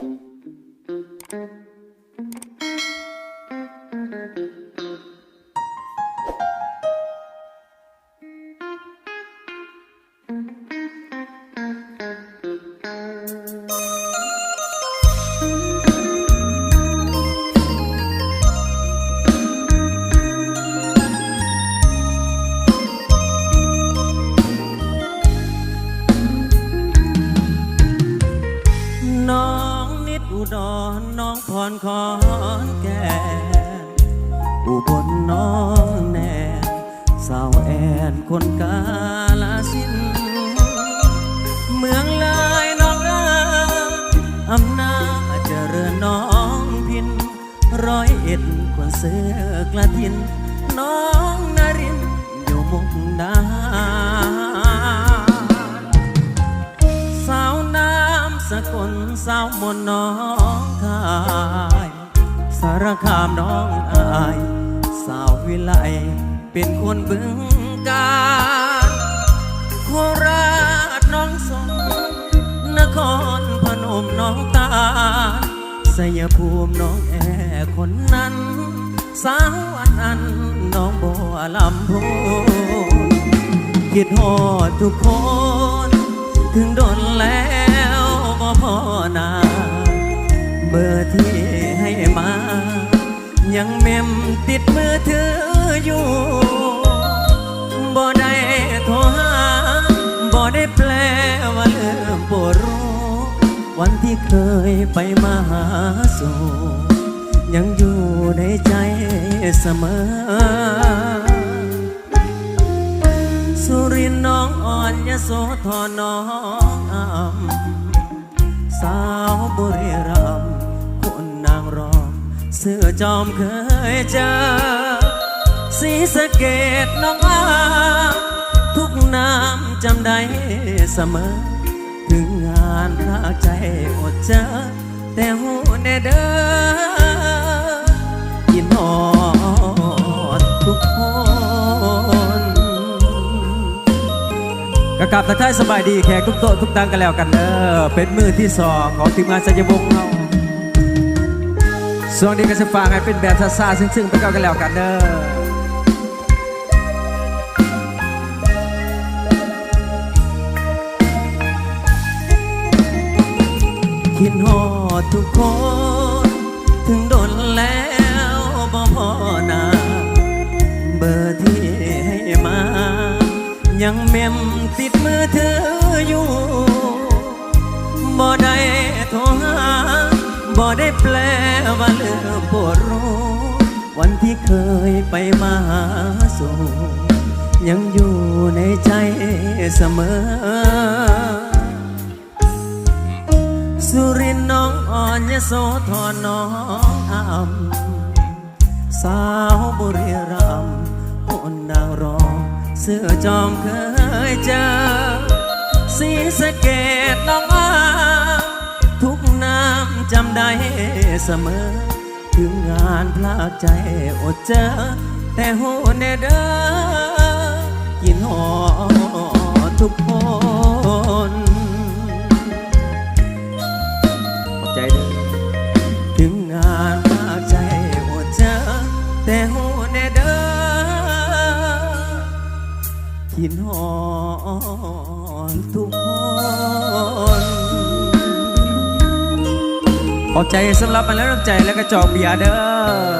Thank mm -hmm. you. รขอนแก่นอุบลน้องแนนสาวแอนคนกาลสิน เมืองลายน้องเอ๋ยอำนาจเจริญน้องพิน ร้อยเอ็ดคนเสือกระทิน น้องนารินอยู่มุกดา สกลสาวมนน้องคายสารคามน้องอาย สาววิไลเป็นคนบึงกาฬโคราชน้องสงนครพนมน้องตาสยภูมิน้องแอคนนั้น สาวอันอันน้องบัวลำพูนคิดฮอดทุกคน ถึงโดนแล้ว นา เบอร์ที่ให้มา ยังเมมติดมือถืออยู่บ่ได้โทรหาบ่ได้แปลว่าเริ่มปวดรู้ วันที่เคยไปมาหาสู่ยังอยู่ในใจเสมอ สุรินทร์น้องอ่อนยโสธรน้องอำ สาวบุรีรัมย์คนนางรอง เสื้อจอมเคยเจอสีสะเกดน้องอาทุกน้ำจำได้เสมอ ถึงงานพระใจอดเจอแต่หูแน่เด้อ กกลับทักทายสบายดีแขกทุกโต๊ะทุกตังกันแล้วกันเด้อเป็นมือที่สองของทีมงานสัญญวงศ์เราส่วนนี้ก็จะฝากให้เป็นแบบซาๆซึ่งๆไปก่อนกันแล้วกันเด้อคิดฮอดทุกคน ถึงโดนแล้วบ่พอนา เบอร์ที่ให้มา ยังเมม มือถืออยู่บ่ได้โทรหาบ่ได้แปลว่าเลืมปวดรู้วันที่เคยไปมาหาสู่ยังอยู่ในใจเสมอ สุรินทร์น้องอ่อนยโสธรน้องอำสาวบุรีรัมย์คนนางรอง สื้อจอมเคยเจอสีสะเกดน้องอาทุกน้ำจำได้เสมอ ถึงงานพลากใจอดเจอ แต่หูแน่เด้อกินหอทุก กินหอนทุกคนขอบใจสำหรับมาแล้วน้ำใจแล้วก็จอกเบียร์เด้อ